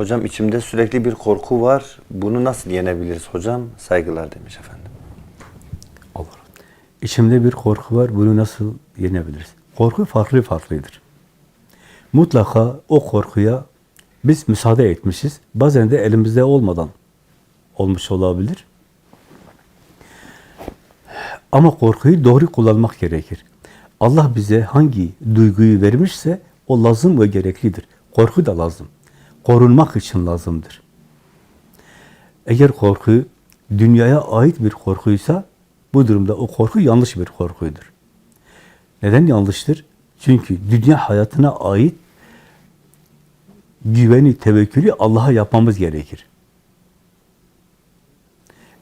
Hocam içimde sürekli bir korku var. Bunu nasıl yenebiliriz hocam? Saygılar demiş efendim. Olur. İçimde bir korku var. Bunu nasıl yenebiliriz? Korku farklı farklıdır. Mutlaka o korkuya biz müsaade etmişiz. Bazen de elimizde olmadan olmuş olabilir. Ama korkuyu doğru kullanmak gerekir. Allah bize hangi duyguyu vermişse o lazım ve gereklidir. Korku da lazım. Korunmak için lazımdır. Eğer korku dünyaya ait bir korkuysa bu durumda o korku yanlış bir korkuydur. Neden yanlıştır? Çünkü dünya hayatına ait güveni, tevekkülü Allah'a yapmamız gerekir.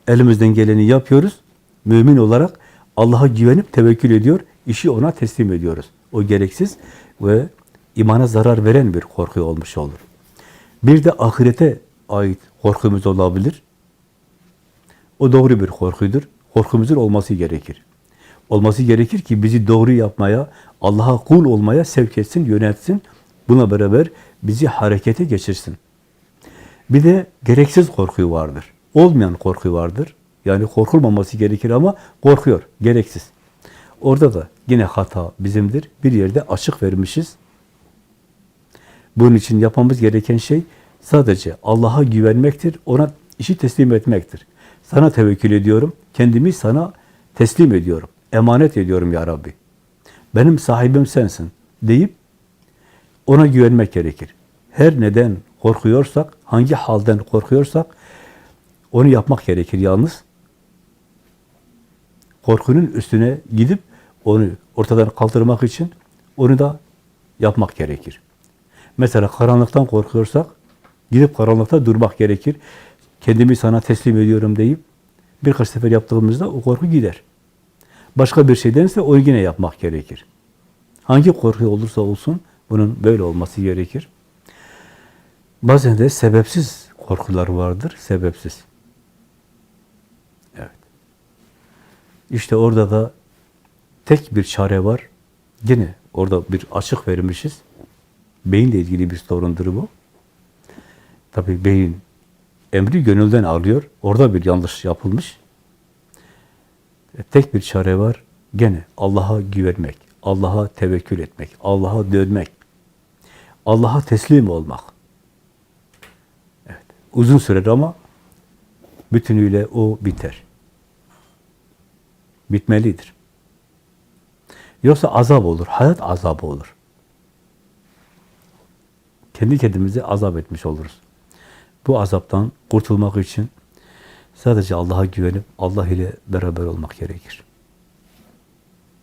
Elimizden geleni yapıyoruz. Mümin olarak Allah'a güvenip tevekkül ediyor. işi ona teslim ediyoruz. O gereksiz ve imana zarar veren bir korku olmuş olur. Bir de ahirete ait korkumuz olabilir. O doğru bir korkudur. Korkumuzun olması gerekir. Olması gerekir ki bizi doğru yapmaya, Allah'a kul olmaya sevk etsin, yönetsin. Buna beraber bizi harekete geçirsin. Bir de gereksiz korku vardır. Olmayan korku vardır. Yani korkulmaması gerekir ama korkuyor, gereksiz. Orada da yine hata bizimdir. Bir yerde açık vermişiz. Bunun için yapmamız gereken şey sadece Allah'a güvenmektir, ona işi teslim etmektir. Sana tevekkül ediyorum, kendimi sana teslim ediyorum, emanet ediyorum ya Rabbi. Benim sahibim sensin deyip ona güvenmek gerekir. Her neden korkuyorsak, hangi halden korkuyorsak onu yapmak gerekir yalnız. Korkunun üstüne gidip onu ortadan kaldırmak için onu da yapmak gerekir. Mesela karanlıktan korkuyorsak gidip karanlıkta durmak gerekir. Kendimi sana teslim ediyorum deyip birkaç sefer yaptığımızda o korku gider. Başka bir şeydense onu yine yapmak gerekir. Hangi korku olursa olsun bunun böyle olması gerekir. Bazen de sebepsiz korkular vardır, sebepsiz. Evet. İşte orada da tek bir çare var. Yine orada bir açık vermişiz. Beyinle ilgili bir sorundur bu. Tabii beyin emri gönülden alıyor. Orada bir yanlış yapılmış. E, tek bir çare var. Gene Allah'a güvenmek, Allah'a tevekkül etmek, Allah'a dönmek, Allah'a teslim olmak. Evet. Uzun sürer ama bütünüyle o biter. Bitmelidir. Yoksa azap olur, hayat azabı olur. Kendi kendimize azap etmiş oluruz. Bu azaptan kurtulmak için sadece Allah'a güvenip Allah ile beraber olmak gerekir.